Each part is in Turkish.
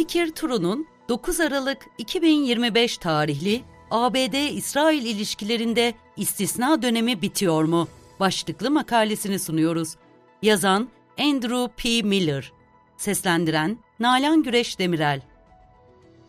Fikir turunun 9 Aralık 2025 tarihli ABD-İsrail ilişkilerinde istisna dönemi bitiyor mu? Başlıklı makalesini sunuyoruz. Yazan Andrew P. Miller Seslendiren Nalan Güreş Demirel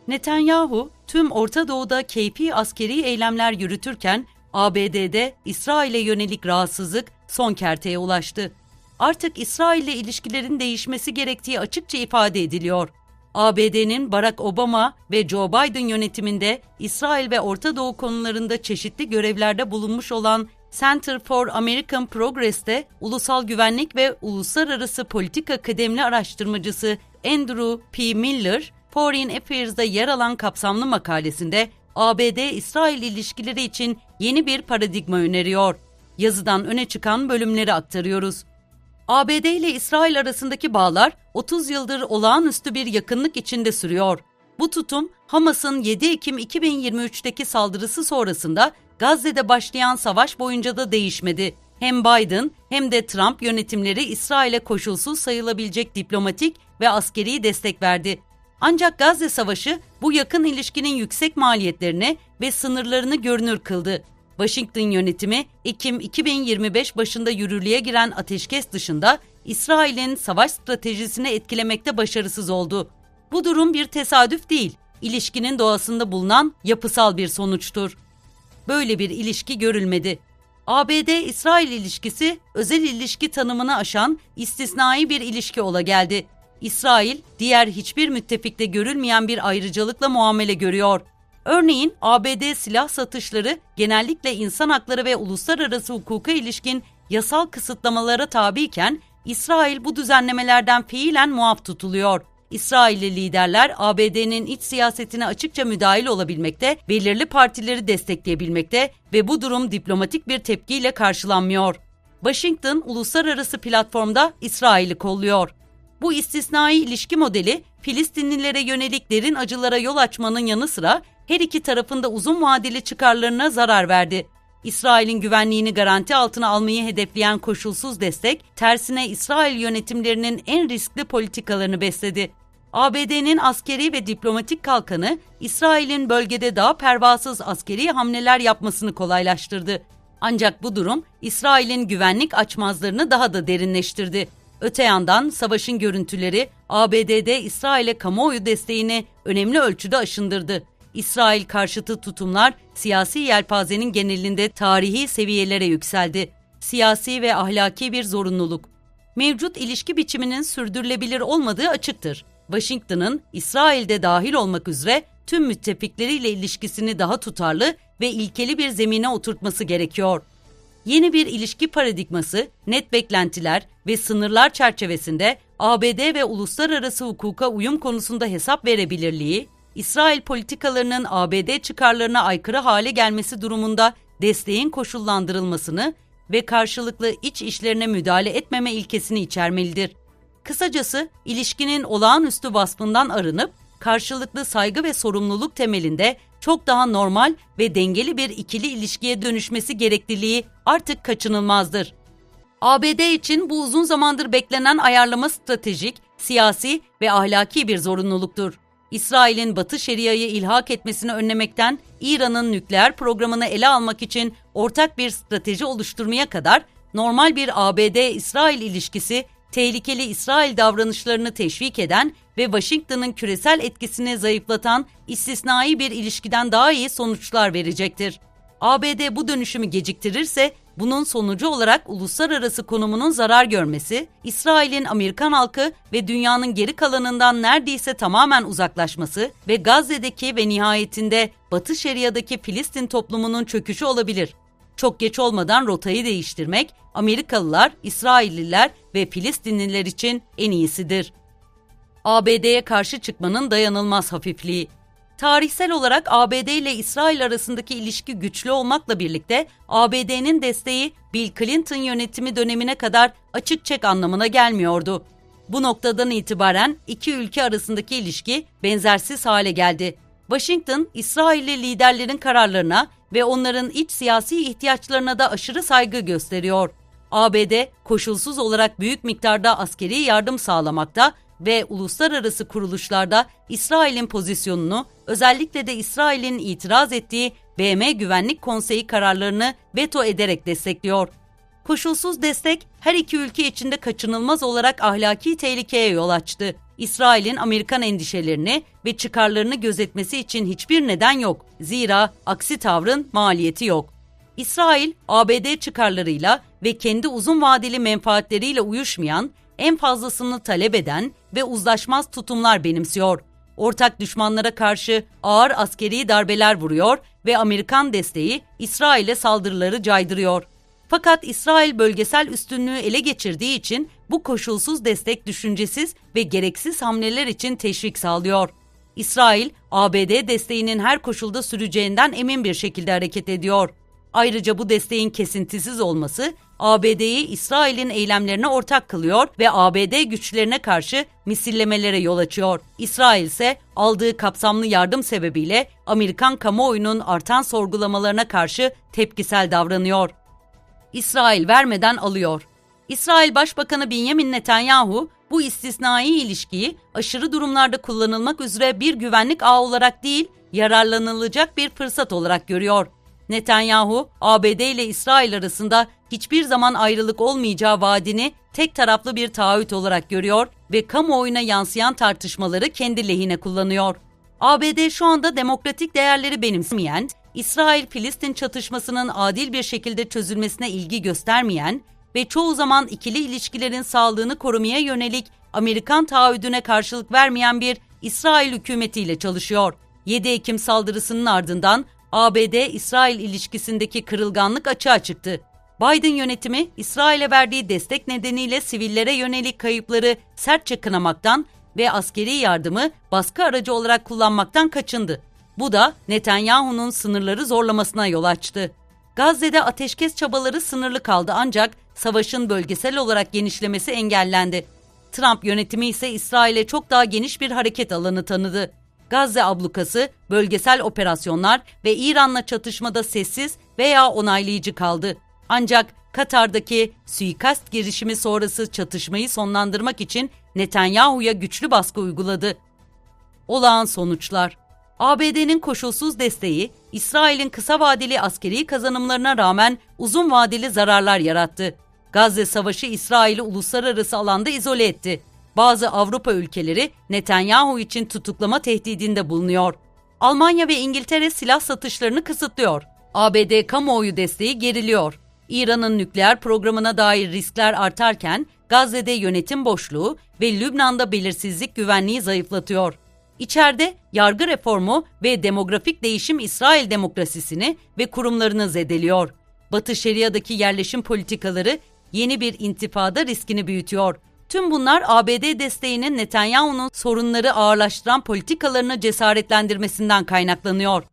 Netanyahu, tüm Orta Doğu'da keyfi askeri eylemler yürütürken ABD'de İsrail'e yönelik rahatsızlık son kerteye ulaştı. Artık İsrail ile ilişkilerin değişmesi gerektiği açıkça ifade ediliyor. ABD'nin Barack Obama ve Joe Biden yönetiminde İsrail ve Orta Doğu konularında çeşitli görevlerde bulunmuş olan Center for American Progress'te ulusal güvenlik ve uluslararası politika kıdemli araştırmacısı Andrew P. Miller, Foreign Affairs'da yer alan kapsamlı makalesinde ABD-İsrail ilişkileri için yeni bir paradigma öneriyor. Yazıdan öne çıkan bölümleri aktarıyoruz. ABD ile İsrail arasındaki bağlar 30 yıldır olağanüstü bir yakınlık içinde sürüyor. Bu tutum Hamas'ın 7 Ekim 2023'teki saldırısı sonrasında Gazze'de başlayan savaş boyunca da değişmedi. Hem Biden hem de Trump yönetimleri İsrail'e koşulsuz sayılabilecek diplomatik ve askeri destek verdi. Ancak Gazze Savaşı bu yakın ilişkinin yüksek maliyetlerini ve sınırlarını görünür kıldı. Washington yönetimi Ekim 2025 başında yürürlüğe giren ateşkes dışında İsrail'in savaş stratejisini etkilemekte başarısız oldu. Bu durum bir tesadüf değil, ilişkinin doğasında bulunan yapısal bir sonuçtur. Böyle bir ilişki görülmedi. ABD-İsrail ilişkisi özel ilişki tanımını aşan istisnai bir ilişki ola geldi. İsrail, diğer hiçbir müttefikte görülmeyen bir ayrıcalıkla muamele görüyor. Örneğin ABD silah satışları genellikle insan hakları ve uluslararası hukuka ilişkin yasal kısıtlamalara tabiyken İsrail bu düzenlemelerden fiilen muaf tutuluyor. İsrailli liderler ABD'nin iç siyasetine açıkça müdahil olabilmekte, belirli partileri destekleyebilmekte ve bu durum diplomatik bir tepkiyle karşılanmıyor. Washington uluslararası platformda İsrail'i kolluyor. Bu istisnai ilişki modeli Filistinlilere yönelik derin acılara yol açmanın yanı sıra her iki tarafın da uzun vadeli çıkarlarına zarar verdi. İsrail'in güvenliğini garanti altına almayı hedefleyen koşulsuz destek, tersine İsrail yönetimlerinin en riskli politikalarını besledi. ABD'nin askeri ve diplomatik kalkanı, İsrail'in bölgede daha pervasız askeri hamleler yapmasını kolaylaştırdı. Ancak bu durum, İsrail'in güvenlik açmazlarını daha da derinleştirdi. Öte yandan savaşın görüntüleri ABD'de İsrail'e kamuoyu desteğini önemli ölçüde aşındırdı. İsrail karşıtı tutumlar siyasi yelpazenin genelinde tarihi seviyelere yükseldi. Siyasi ve ahlaki bir zorunluluk. Mevcut ilişki biçiminin sürdürülebilir olmadığı açıktır. Washington'ın İsrail'de dahil olmak üzere tüm müttefikleriyle ilişkisini daha tutarlı ve ilkeli bir zemine oturtması gerekiyor. Yeni bir ilişki paradigması, net beklentiler ve sınırlar çerçevesinde ABD ve uluslararası hukuka uyum konusunda hesap verebilirliği, İsrail politikalarının ABD çıkarlarına aykırı hale gelmesi durumunda desteğin koşullandırılmasını ve karşılıklı iç işlerine müdahale etmeme ilkesini içermelidir. Kısacası ilişkinin olağanüstü vasfından arınıp karşılıklı saygı ve sorumluluk temelinde çok daha normal ve dengeli bir ikili ilişkiye dönüşmesi gerekliliği artık kaçınılmazdır. ABD için bu uzun zamandır beklenen ayarlama stratejik, siyasi ve ahlaki bir zorunluluktur. İsrail'in Batı Şeria'yı ilhak etmesini önlemekten İran'ın nükleer programını ele almak için ortak bir strateji oluşturmaya kadar normal bir ABD-İsrail ilişkisi tehlikeli İsrail davranışlarını teşvik eden ve Washington'ın küresel etkisini zayıflatan istisnai bir ilişkiden daha iyi sonuçlar verecektir. ABD bu dönüşümü geciktirirse bunun sonucu olarak uluslararası konumunun zarar görmesi, İsrail'in Amerikan halkı ve dünyanın geri kalanından neredeyse tamamen uzaklaşması ve Gazze'deki ve nihayetinde Batı Şeria'daki Filistin toplumunun çöküşü olabilir. Çok geç olmadan rotayı değiştirmek Amerikalılar, İsrailliler ve Filistinliler için en iyisidir. ABD'ye karşı çıkmanın dayanılmaz hafifliği Tarihsel olarak ABD ile İsrail arasındaki ilişki güçlü olmakla birlikte ABD'nin desteği Bill Clinton yönetimi dönemine kadar açık çek anlamına gelmiyordu. Bu noktadan itibaren iki ülke arasındaki ilişki benzersiz hale geldi. Washington, İsrailli liderlerin kararlarına ve onların iç siyasi ihtiyaçlarına da aşırı saygı gösteriyor. ABD koşulsuz olarak büyük miktarda askeri yardım sağlamakta ve uluslararası kuruluşlarda İsrail'in pozisyonunu, özellikle de İsrail'in itiraz ettiği BM Güvenlik Konseyi kararlarını veto ederek destekliyor. Koşulsuz destek her iki ülke içinde kaçınılmaz olarak ahlaki tehlikeye yol açtı. İsrail'in Amerikan endişelerini ve çıkarlarını gözetmesi için hiçbir neden yok. Zira aksi tavrın maliyeti yok. İsrail, ABD çıkarlarıyla ve kendi uzun vadeli menfaatleriyle uyuşmayan, en fazlasını talep eden ve uzlaşmaz tutumlar benimsiyor. Ortak düşmanlara karşı ağır askeri darbeler vuruyor ve Amerikan desteği İsrail'e saldırıları caydırıyor. Fakat İsrail bölgesel üstünlüğü ele geçirdiği için bu koşulsuz destek düşüncesiz ve gereksiz hamleler için teşvik sağlıyor. İsrail, ABD desteğinin her koşulda süreceğinden emin bir şekilde hareket ediyor. Ayrıca bu desteğin kesintisiz olması ABD'yi İsrail'in eylemlerine ortak kılıyor ve ABD güçlerine karşı misillemelere yol açıyor. İsrail ise aldığı kapsamlı yardım sebebiyle Amerikan kamuoyunun artan sorgulamalarına karşı tepkisel davranıyor. İsrail vermeden alıyor. İsrail Başbakanı Benjamin Netanyahu bu istisnai ilişkiyi aşırı durumlarda kullanılmak üzere bir güvenlik ağı olarak değil, yararlanılacak bir fırsat olarak görüyor. Netanyahu, ABD ile İsrail arasında hiçbir zaman ayrılık olmayacağı vaadini tek taraflı bir taahhüt olarak görüyor ve kamuoyuna yansıyan tartışmaları kendi lehine kullanıyor. ABD şu anda demokratik değerleri benimsemeyen, İsrail-Filistin çatışmasının adil bir şekilde çözülmesine ilgi göstermeyen ve çoğu zaman ikili ilişkilerin sağlığını korumaya yönelik Amerikan taahhüdüne karşılık vermeyen bir İsrail hükümetiyle çalışıyor. 7 Ekim saldırısının ardından ABD-İsrail ilişkisindeki kırılganlık açığa çıktı. Biden yönetimi İsrail'e verdiği destek nedeniyle sivillere yönelik kayıpları sertçe kınamaktan ve askeri yardımı baskı aracı olarak kullanmaktan kaçındı. Bu da Netanyahu'nun sınırları zorlamasına yol açtı. Gazze'de ateşkes çabaları sınırlı kaldı ancak savaşın bölgesel olarak genişlemesi engellendi. Trump yönetimi ise İsrail'e çok daha geniş bir hareket alanı tanıdı. Gazze ablukası, bölgesel operasyonlar ve İran'la çatışmada sessiz veya onaylayıcı kaldı. Ancak Katar'daki suikast girişimi sonrası çatışmayı sonlandırmak için Netanyahu'ya güçlü baskı uyguladı. Olağan sonuçlar ABD'nin koşulsuz desteği, İsrail'in kısa vadeli askeri kazanımlarına rağmen uzun vadeli zararlar yarattı. Gazze Savaşı İsrail'i uluslararası alanda izole etti. Bazı Avrupa ülkeleri Netanyahu için tutuklama tehdidinde bulunuyor. Almanya ve İngiltere silah satışlarını kısıtlıyor. ABD kamuoyu desteği geriliyor. İran'ın nükleer programına dair riskler artarken Gazze'de yönetim boşluğu ve Lübnan'da belirsizlik güvenliği zayıflatıyor. İçeride yargı reformu ve demografik değişim İsrail demokrasisini ve kurumlarını zedeliyor. Batı Şeria'daki yerleşim politikaları yeni bir intifada riskini büyütüyor. Tüm bunlar ABD desteğinin Netanyahu'nun sorunları ağırlaştıran politikalarını cesaretlendirmesinden kaynaklanıyor.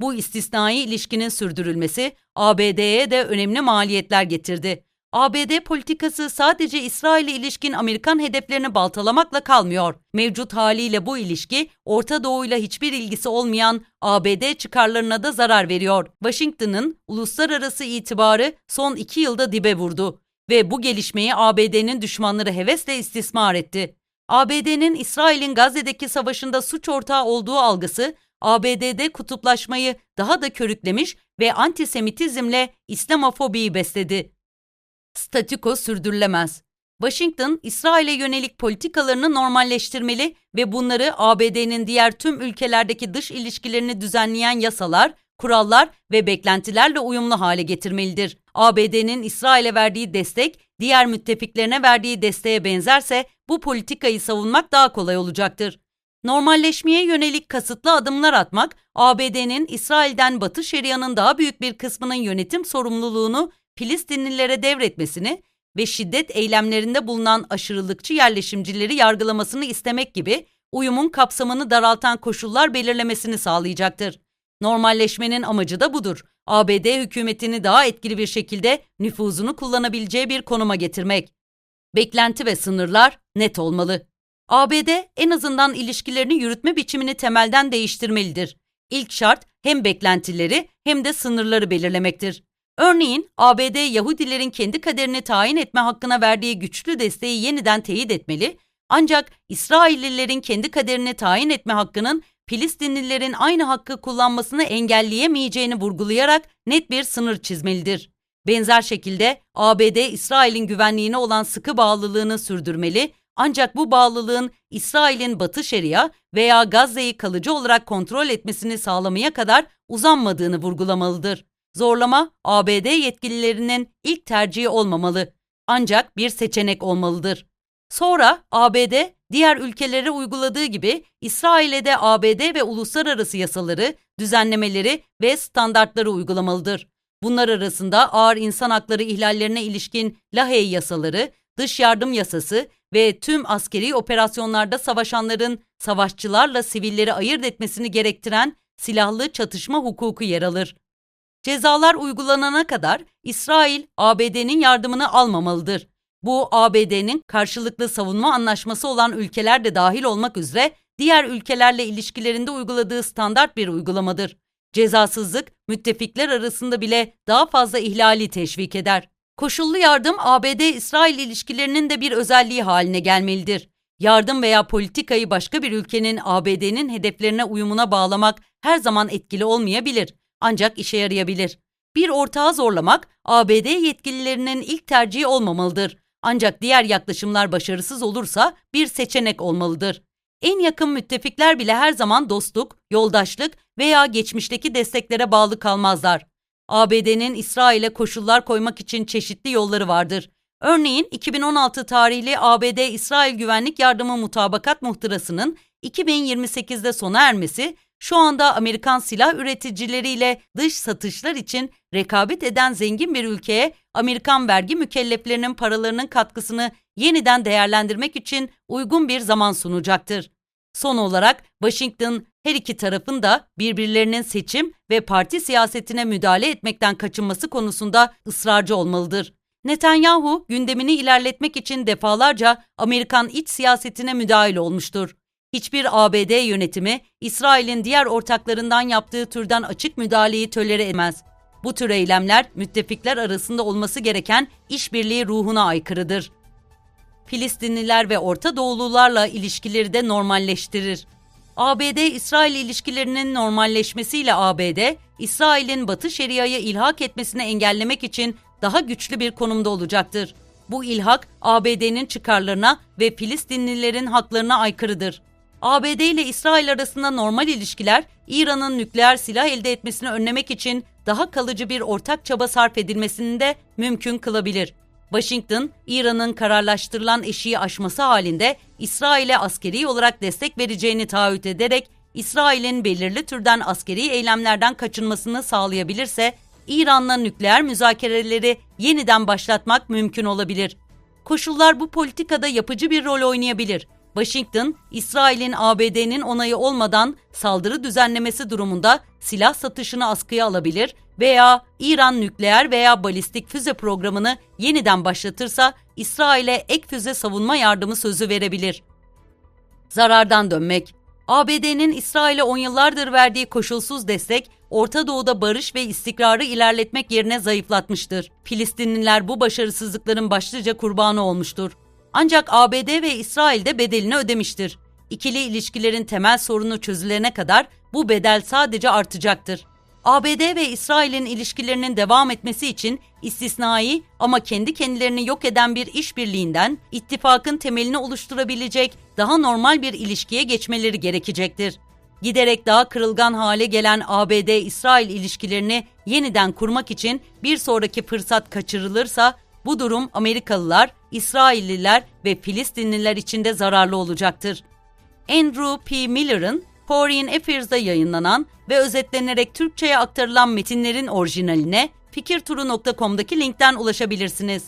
Bu istisnai ilişkinin sürdürülmesi ABD'ye de önemli maliyetler getirdi. ABD politikası sadece İsrail'e ilişkin Amerikan hedeflerini baltalamakla kalmıyor. Mevcut haliyle bu ilişki Orta Doğu'yla hiçbir ilgisi olmayan ABD çıkarlarına da zarar veriyor. Washington'ın uluslararası itibarı son iki yılda dibe vurdu ve bu gelişmeyi ABD'nin düşmanları hevesle istismar etti. ABD'nin İsrail'in Gazze'deki savaşında suç ortağı olduğu algısı ABD'de kutuplaşmayı daha da körüklemiş ve antisemitizmle İslamofobiyi besledi. Statüko sürdürülemez. Washington, İsrail'e yönelik politikalarını normalleştirmeli ve bunları ABD'nin diğer tüm ülkelerdeki dış ilişkilerini düzenleyen yasalar, kurallar ve beklentilerle uyumlu hale getirmelidir. ABD'nin İsrail'e verdiği destek, diğer müttefiklerine verdiği desteğe benzerse bu politikayı savunmak daha kolay olacaktır. Normalleşmeye yönelik kasıtlı adımlar atmak, ABD'nin İsrail'den Batı Şeria'nın daha büyük bir kısmının yönetim sorumluluğunu Filistinlilere devretmesini ve şiddet eylemlerinde bulunan aşırılıkçı yerleşimcileri yargılamasını istemek gibi uyumun kapsamını daraltan koşullar belirlemesini sağlayacaktır. Normalleşmenin amacı da budur. ABD hükümetini daha etkili bir şekilde nüfuzunu kullanabileceği bir konuma getirmek. Beklenti ve sınırlar net olmalı. ABD en azından ilişkilerini yürütme biçimini temelden değiştirmelidir. İlk şart hem beklentileri hem de sınırları belirlemektir. Örneğin ABD Yahudilerin kendi kaderini tayin etme hakkına verdiği güçlü desteği yeniden teyit etmeli, Ancak İsraillilerin kendi kaderini tayin etme hakkının Filistinlilerin aynı hakkı kullanmasını engelleyemeyeceğini vurgulayarak net bir sınır çizmelidir. Benzer şekilde ABD İsrail'in güvenliğine olan sıkı bağlılığını sürdürmeli ancak bu bağlılığın İsrail'in Batı Şeria veya Gazze'yi kalıcı olarak kontrol etmesini sağlamaya kadar uzanmadığını vurgulamalıdır. Zorlama ABD yetkililerinin ilk tercihi olmamalı ancak bir seçenek olmalıdır. Sonra ABD diğer ülkelere uyguladığı gibi İsrail'e de ABD ve uluslararası yasaları, düzenlemeleri ve standartları uygulamalıdır. Bunlar arasında ağır insan hakları ihlallerine ilişkin Lahey yasaları, dış yardım yasası ve tüm askeri operasyonlarda savaşanların savaşçılarla sivilleri ayırt etmesini gerektiren silahlı çatışma hukuku yer alır. Cezalar uygulanana kadar İsrail, ABD'nin yardımını almamalıdır. Bu ABD'nin karşılıklı savunma anlaşması olan ülkeler de dahil olmak üzere diğer ülkelerle ilişkilerinde uyguladığı standart bir uygulamadır. Cezasızlık müttefikler arasında bile daha fazla ihlali teşvik eder. Koşullu yardım ABD-İsrail ilişkilerinin de bir özelliği haline gelmelidir. Yardım veya politikayı başka bir ülkenin ABD'nin hedeflerine uyumuna bağlamak her zaman etkili olmayabilir ancak işe yarayabilir. Bir ortağı zorlamak ABD yetkililerinin ilk tercihi olmamalıdır. Ancak diğer yaklaşımlar başarısız olursa bir seçenek olmalıdır. En yakın müttefikler bile her zaman dostluk, yoldaşlık veya geçmişteki desteklere bağlı kalmazlar. ABD'nin İsrail'e koşullar koymak için çeşitli yolları vardır. Örneğin 2016 tarihli ABD-İsrail Güvenlik Yardımı Mutabakat Muhtırası'nın 2028'de sona ermesi şu anda Amerikan silah üreticileriyle dış satışlar için rekabet eden zengin bir ülkeye Amerikan vergi mükelleflerinin paralarının katkısını yeniden değerlendirmek için uygun bir zaman sunacaktır. Son olarak Washington her iki tarafın da birbirlerinin seçim ve parti siyasetine müdahale etmekten kaçınması konusunda ısrarcı olmalıdır. Netanyahu gündemini ilerletmek için defalarca Amerikan iç siyasetine müdahil olmuştur. Hiçbir ABD yönetimi İsrail'in diğer ortaklarından yaptığı türden açık müdahaleyi tölere etmez. Bu tür eylemler müttefikler arasında olması gereken işbirliği ruhuna aykırıdır. Filistinliler ve Orta Doğulularla ilişkileri de normalleştirir. ABD-İsrail ilişkilerinin normalleşmesiyle ABD, İsrail'in Batı Şeria'yı ilhak etmesini engellemek için daha güçlü bir konumda olacaktır. Bu ilhak ABD'nin çıkarlarına ve Filistinlilerin haklarına aykırıdır. ABD ile İsrail arasında normal ilişkiler, İran'ın nükleer silah elde etmesini önlemek için daha kalıcı bir ortak çaba sarf edilmesini de mümkün kılabilir. Washington, İran'ın kararlaştırılan eşiği aşması halinde İsrail'e askeri olarak destek vereceğini taahhüt ederek İsrail'in belirli türden askeri eylemlerden kaçınmasını sağlayabilirse İran'la nükleer müzakereleri yeniden başlatmak mümkün olabilir. Koşullar bu politikada yapıcı bir rol oynayabilir. Washington, İsrail'in ABD'nin onayı olmadan saldırı düzenlemesi durumunda silah satışını askıya alabilir veya İran nükleer veya balistik füze programını yeniden başlatırsa İsrail'e ek füze savunma yardımı sözü verebilir. Zarardan dönmek ABD'nin İsrail'e on yıllardır verdiği koşulsuz destek, Orta Doğu'da barış ve istikrarı ilerletmek yerine zayıflatmıştır. Filistinliler bu başarısızlıkların başlıca kurbanı olmuştur. Ancak ABD ve İsrail de bedelini ödemiştir. İkili ilişkilerin temel sorunu çözülene kadar bu bedel sadece artacaktır. ABD ve İsrail'in ilişkilerinin devam etmesi için istisnai ama kendi kendilerini yok eden bir işbirliğinden ittifakın temelini oluşturabilecek daha normal bir ilişkiye geçmeleri gerekecektir. Giderek daha kırılgan hale gelen ABD-İsrail ilişkilerini yeniden kurmak için bir sonraki fırsat kaçırılırsa bu durum Amerikalılar, İsrailliler ve Filistinliler için de zararlı olacaktır. Andrew P. Miller'ın Foreign Affairs'da yayınlanan ve özetlenerek Türkçe'ye aktarılan metinlerin orijinaline fikirturu.com'daki linkten ulaşabilirsiniz.